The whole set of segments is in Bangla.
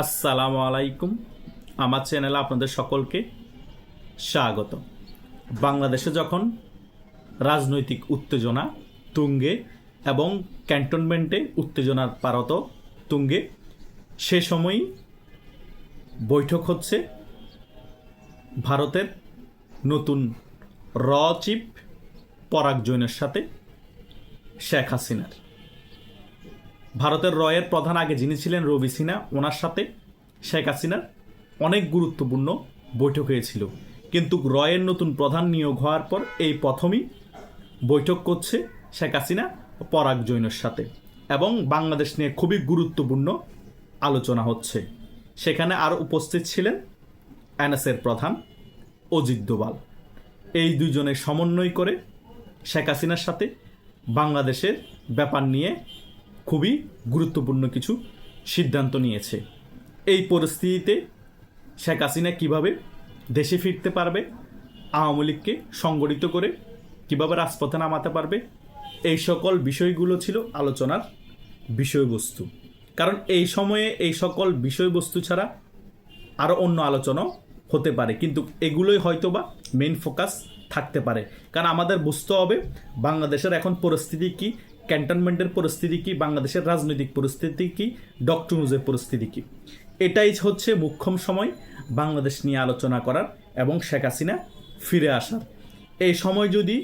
আসসালামু আলাইকুম। আমার চ্যানেলে আপনাদের সকলকে স্বাগত বাংলাদেশে যখন রাজনৈতিক উত্তেজনা তুঙ্গে এবং ক্যান্টনমেন্টে উত্তেজনার পারত তুঙ্গে, সে সময়ই বৈঠক হচ্ছে ভারতের নতুন র চিফ পরাগ জৈনের সাথে, শেখ হাসিনার। ভারতের রয়ের প্রধান আগে যিনি ছিলেন রবি সিনহা, ওনার সাথে শেখ হাসিনার অনেক গুরুত্বপূর্ণ বৈঠক হয়েছিল। কিন্তু রয়ের নতুন প্রধান নিয়োগ হওয়ার পর এই প্রথমই বৈঠক করছে শেখ হাসিনা পরাগ জৈনের সাথে এবং বাংলাদেশ নিয়ে খুবই গুরুত্বপূর্ণ আলোচনা হচ্ছে। সেখানে আর উপস্থিত ছিলেন এনএসের প্রধান অজিত দোবাল এই দুজনের সমন্বয় করে শেখ হাসিনার সাথে বাংলাদেশের ব্যাপার নিয়ে খুবই গুরুত্বপূর্ণ কিছু সিদ্ধান্ত নিয়েছে। এই পরিস্থিতিতে শেখ হাসিনা কীভাবে দেশে ফিরতে পারবে, আওয়ামী লীগকে সংগঠিত করে কীভাবে রাজপথে নামাতে পারবে, এই সকল বিষয়গুলো ছিল আলোচনার বিষয়বস্তু। কারণ এই সময়ে এই সকল বিষয়বস্তু ছাড়া আরও অন্য আলোচনাও হতে পারে, কিন্তু এগুলোই হয়তো বা মেন ফোকাস থাকতে পারে। কারণ আমাদের বুঝতে হবে বাংলাদেশের এখন পরিস্থিতি কি ক্যান্টনমেন্টের পরিস্থিতি কি বাংলাদেশের রাজনৈতিক পরিস্থিতি কি ডক্টর পরিস্থিতি কি এটাই হচ্ছে মুখ্যম সময় বাংলাদেশ নিয়ে আলোচনা করার এবং শেখ হাসিনা ফিরে আসার। এই সময় যদি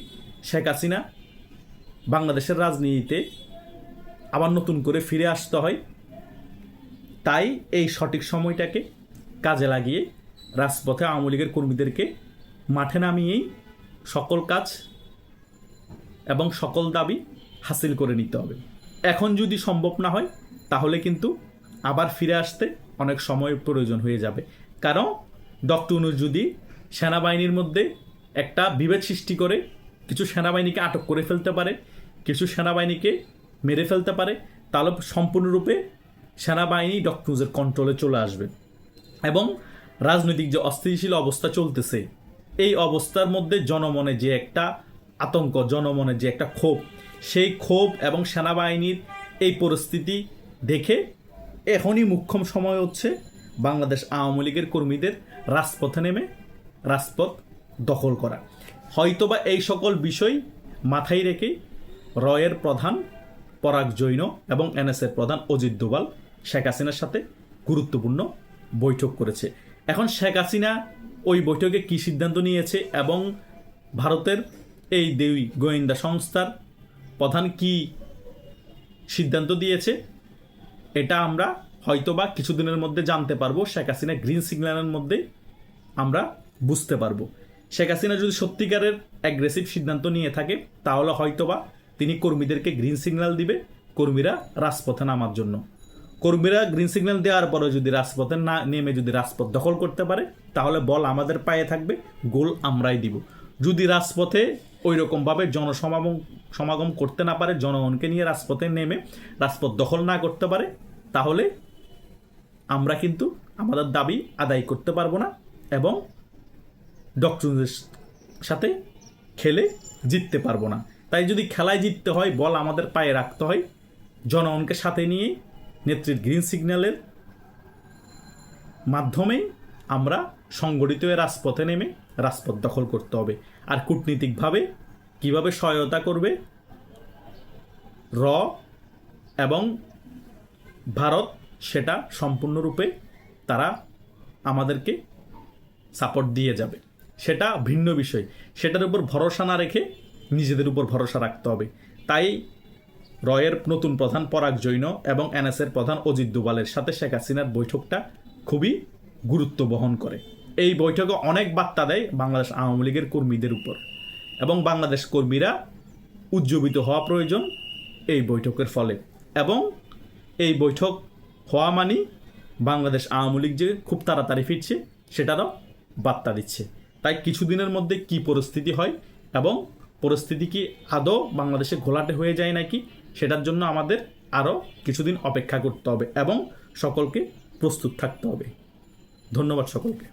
শেখ হাসিনা বাংলাদেশের রাজনীতিতে আবার নতুন করে ফিরে আসতে হয়, তাই এই সঠিক সময়টাকে কাজে লাগিয়ে রাজপথে আওয়ামী লীগের কর্মীদেরকে মাঠে নামিয়েই সকল কাজ এবং সকল দাবি হাসিল করে নিতে হবে। এখন যদি সম্ভব না হয়, তাহলে কিন্তু আবার ফিরে আসতে অনেক সময়ের প্রয়োজন হয়ে যাবে। কারণ ডক্টর অনুজ যদি সেনাবাহিনীর মধ্যে একটা বিভেদ সৃষ্টি করে কিছু সেনাবাহিনীকে আটক করে ফেলতে পারে, কিছু সেনাবাহিনীকে মেরে ফেলতে পারে, তাহলে সম্পূর্ণরূপে সেনাবাহিনী ডক্টর কন্ট্রোলে চলে আসবে। এবং রাজনৈতিক যে অস্থিতিশীল অবস্থা চলতেছে, এই অবস্থার মধ্যে জনমনে যে একটা আতঙ্ক, জনমনে যে একটা ক্ষোভ, সেই ক্ষোভ এবং সেনাবাহিনীর এই পরিস্থিতি দেখে এখনই মুখ্যম সময় হচ্ছে বাংলাদেশ আওয়ামী লীগের কর্মীদের রাজপথে নেমে রাজপথ দখল করা। হয়তোবা এই সকল বিষয় মাথায় রেখে রয়ের প্রধান পরাগ জৈন এবং এনএসের প্রধান অজিত দোবাল শেখ হাসিনার সাথে গুরুত্বপূর্ণ বৈঠক করেছে। এখন শেখ হাসিনা ওই বৈঠকে কী সিদ্ধান্ত নিয়েছে এবং ভারতের এই দুই গোয়েন্দা সংস্থার প্রধান কি সিদ্ধান্ত দিয়েছে? এটা আমরা হয়তোবা কিছুদিনের মধ্যে জানতে পারব। শেখ হাসিনা গ্রিন সিগন্যালের মধ্যে আমরা বুঝতে পারব। শেখ হাসিনা যদি সত্যিকারের অ্যাগ্রেসিভ সিদ্ধান্ত নিয়ে থাকে, তাহলে হয়তোবা তিনি কর্মীদেরকে গ্রিন সিগন্যাল দিবে, কর্মীরা রাজপথে নামার জন্য। কর্মীরা গ্রিন সিগন্যাল দেওয়ার পরে যদি রাজপথে না নেমে যদি রাজপথ দখল করতে পারে, তাহলে বল আমাদের পায়ে থাকবে, গোল আমরাই দিব। যদি রাজপথে ওই রকমভাবে জনসমাগম, সমাগম করতে না পারে, জনগণকে নিয়ে রাজপথে নেমে রাজপথ দখল না করতে পারে, তাহলে আমরা কিন্তু আমাদের দাবি আদায় করতে পারব না এবং ডক্টরদের সাথে খেলে জিততে পারব না। তাই যদি খেলায় জিততে হয়, বল আমাদের পায়ে রাখতে হয়, জনগণকে সাথে নিয়ে নেত্রীর গ্রিন সিগন্যালের মাধ্যমেই আমরা সংগঠিত হয়ে রাজপথে নেমে রাজপথ দখল করতে হবে। আর কূটনীতিকভাবে কীভাবে সহায়তা করবে? র এবং ভারত সেটা সম্পূর্ণরূপে তারা আমাদেরকে সাপোর্ট দিয়ে যাবে। সেটা ভিন্ন বিষয়। সেটার উপর ভরসা না রেখে নিজেদের উপর ভরসা রাখতে হবে। তাই রয়ের নতুন প্রধান পরাগ জৈন এবং এনএসের প্রধান অজিত দুবালের সাথে শেখ হাসিনার বৈঠকটা খুবই গুরুত্ব বহন করে। এই বৈঠকে অনেক বার্তা দেয় বাংলাদেশ আওয়ামী লীগের কর্মীদের উপর এবং বাংলাদেশ কর্মীরা উজ্জীবিত হওয়া প্রয়োজন এই বৈঠকের ফলে এবং এই বৈঠক হওয়া মানেই বাংলাদেশ আওয়ামী লীগ যে খুব তাড়াতাড়ি ফিরছে, সেটারও বার্তা দিচ্ছে। তাই কিছুদিনের মধ্যে কি পরিস্থিতি হয় এবং পরিস্থিতি কি আদৌ বাংলাদেশে ঘোলাটে হয়ে যায় নাকি, সেটার জন্য আমাদের আরও কিছুদিন অপেক্ষা করতে হবে এবং সকলকে প্রস্তুত থাকতে হবে। ধন্যবাদ সকলকে।